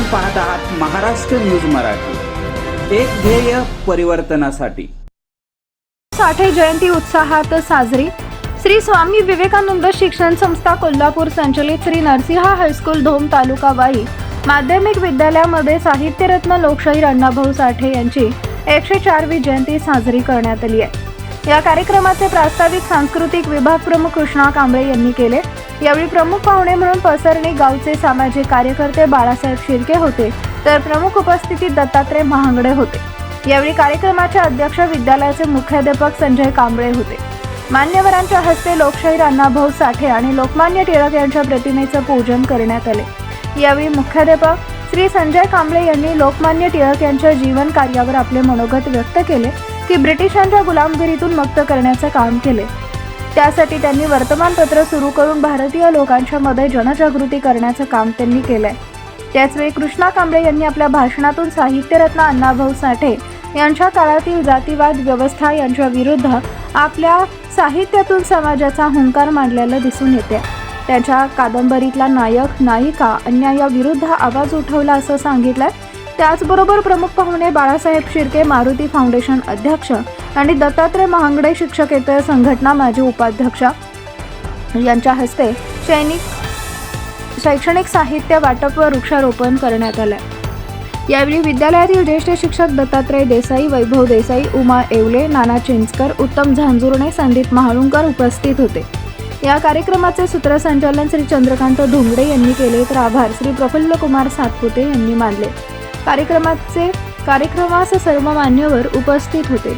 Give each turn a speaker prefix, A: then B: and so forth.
A: आपण पाहत आहात महाराष्ट्र न्यूज मराठी. एक ध्येय परिवर्तनासाठी.
B: साठे जयंती उत्साहात साजरी. श्री स्वामी विवेकानंद शिक्षण संस्था कोल्हापूर संचलित श्री नरसिंहा हायस्कूल धोम तालुका वाई. माध्यमिक विद्यालयामध्ये साहित्यरत्न लोकशाहीर अण्णाभाऊ साठे यांची एकशे चारवी जयंती साजरी करण्यात आली आहे. या कार्यक्रमाचे प्रास्ताविक सांस्कृतिक विभाग प्रमुख कृष्णा कांबळे यांनी केले. यावेळी प्रमुख पाहुणे म्हणून पसरणी गावचे सामाजिक कार्यकर्ते बाळासाहेब शिर्के होते. तर प्रमुख उपस्थितीत दत्तात्रय महांगडे होते. यावेळी कार्यक्रमाचे अध्यक्ष विद्यालयाचे मुख्याध्यापक संजय कांबळे होते. मान्यवरांच्या हस्ते लोकशाहीर अण्णाभाऊ साठे आणि लोकमान्य टिळक यांच्या प्रतिमेचं पूजन करण्यात आले. यावेळी मुख्याध्यापक श्री संजय कांबळे यांनी लोकमान्य टिळक यांच्या जीवन कार्यावर आपले मनोगत व्यक्त केले की ब्रिटिशांच्या गुलामगिरीतून मुक्त करण्याचं काम केले. त्यासाठी त्यांनी वर्तमानपत्र सुरू करून भारतीय लोकांच्या मध्ये जनजागृती करण्याचं काम त्यांनी केलंय. त्याचवेळी कृष्णा कांबळे यांनी आपल्या भाषणातून साहित्यरत्न अण्णाभाऊ साठे यांच्या काळातील जातीवाद व्यवस्था यांच्या विरुद्ध आपल्या साहित्यातून समाजाचा हुंकार मांडलेला दिसून येते. त्यांच्या कादंबरीतला नायक नायिका अन्यायाविरुद्ध आवाज उठवला असं सांगितलंय. त्याचबरोबर प्रमुख पाहुणे बाळासाहेब शिर्के मारुती फाउंडेशन अध्यक्ष आणि दत्तात्रय महांगडे शिक्षकेतर संघटना माजी उपाध्यक्ष. यांच्या हस्ते सैनिक शैक्षणिक साहित्य वाटप व वृक्षारोपण करण्यात आलं यावेळी विद्यालयातील ज्येष्ठ शिक्षक दत्तात्रय देसाई वैभव देसाई उमा येवले नाना चिंचकर उत्तम झांजुर्णे संदीप महाळुंकर उपस्थित होते. या कार्यक्रमाचे सूत्रसंचालन श्री चंद्रकांत धुंगडे यांनी केले तर आभार. श्री प्रफुल्ल कुमार सातपुते यांनी मानले. कार्यक्रमाचे कार्यक्रमास सर्व मान्यवर उपस्थित होते.